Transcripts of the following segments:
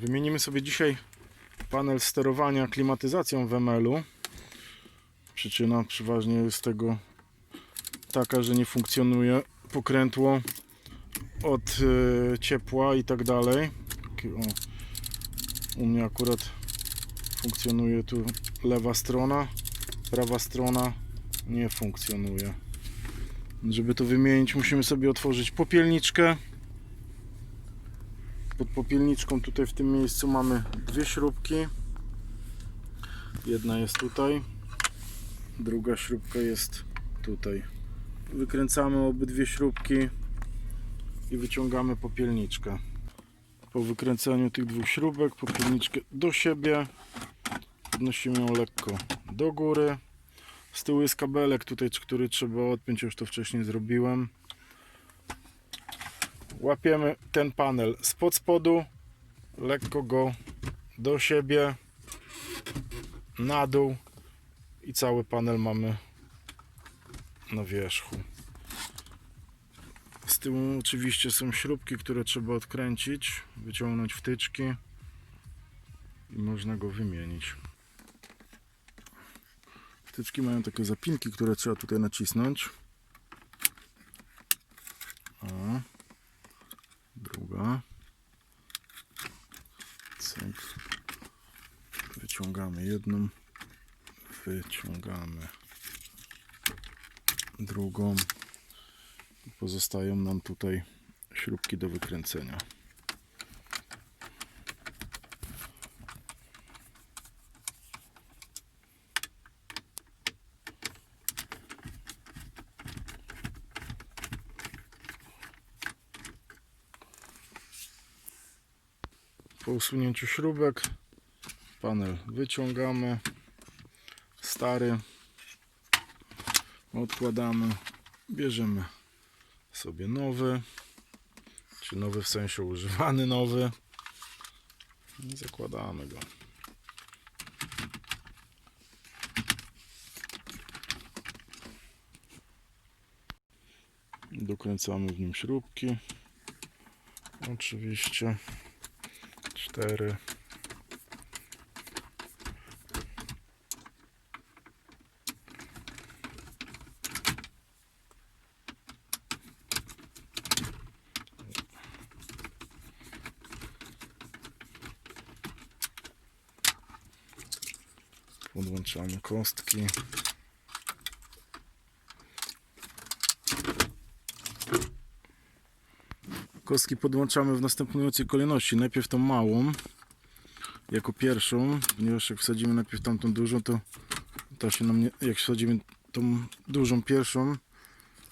wymienimy sobie dzisiaj panel sterowania klimatyzacją w ML-u. Przyczyna przeważnie jest tego taka, że nie funkcjonuje pokrętło od e, ciepła i tak dalej. U mnie akurat funkcjonuje tu lewa strona, prawa strona nie funkcjonuje. Żeby to wymienić, musimy sobie otworzyć popielniczkę. Pod popielniczką tutaj w tym miejscu mamy dwie śrubki. Jedna jest tutaj, druga śrubka jest tutaj. Wykręcamy obydwie śrubki i wyciągamy popielniczkę. Po wykręceniu tych dwóch śrubek, popielniczkę do siebie, podnosimy ją lekko do góry. Z tyłu jest kabelek tutaj, który trzeba odpiąć, już to wcześniej zrobiłem. Łapiemy ten panel spod spodu, lekko go do siebie, na dół i cały panel mamy na wierzchu. Z tyłu oczywiście są śrubki, które trzeba odkręcić, wyciągnąć wtyczki i można go wymienić. Wtyczki mają takie zapinki, które trzeba tutaj nacisnąć druga. Cyk. Wyciągamy jedną, wyciągamy drugą. Pozostają nam tutaj śrubki do wykręcenia. Po usunięciu śrubek panel wyciągamy. Stary odkładamy. Bierzemy sobie nowy, czy nowy w sensie używany nowy i zakładamy go. Dokręcamy w nim śrubki. Oczywiście cztery. Podłączamy kostki. Kostki podłączamy w następującej kolejności. Najpierw tą małą, jako pierwszą, ponieważ jak wsadzimy najpierw tamtą dużą, to ta się nam nie, jak wsadzimy tą dużą pierwszą,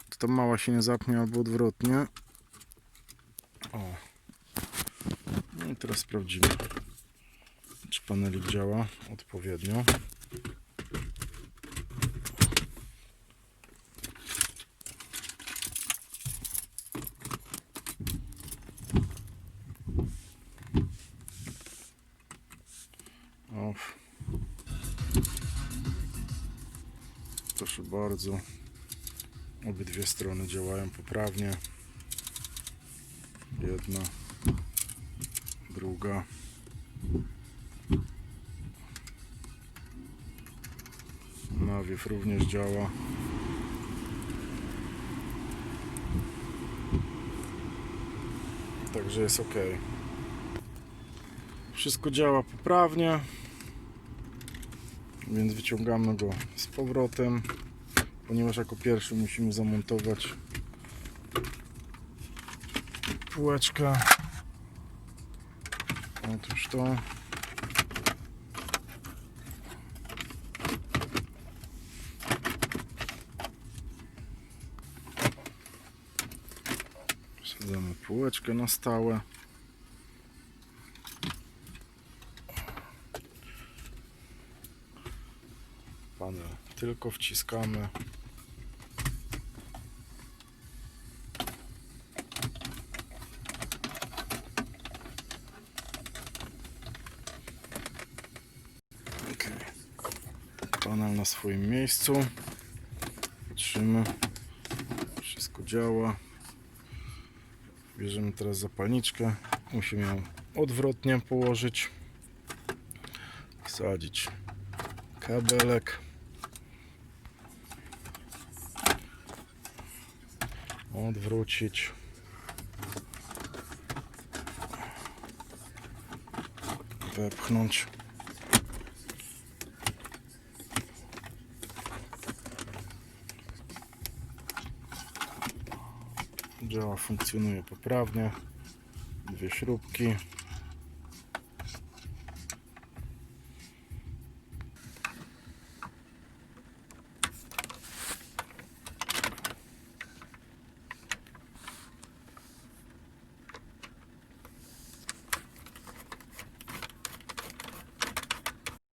to ta mała się nie zapnie albo odwrotnie. O. No i teraz sprawdzimy, czy panelik działa odpowiednio. Proszę bardzo. Obydwie strony działają poprawnie. Jedna, druga. Nawiew również działa. Także jest ok. Wszystko działa poprawnie. Więc wyciągamy go z powrotem, ponieważ jako pierwszy musimy zamontować półeczkę. Otóż to. Wsadzamy półeczkę na stałe. Panel tylko wciskamy. Panel na swoim miejscu. Patrzymy. Wszystko działa. Bierzemy teraz zapalniczkę. Musimy ją odwrotnie położyć, wsadzić kabelek. Odwrócić. Wepchnąć. Działa, funkcjonuje poprawnie. Dwie śrubki.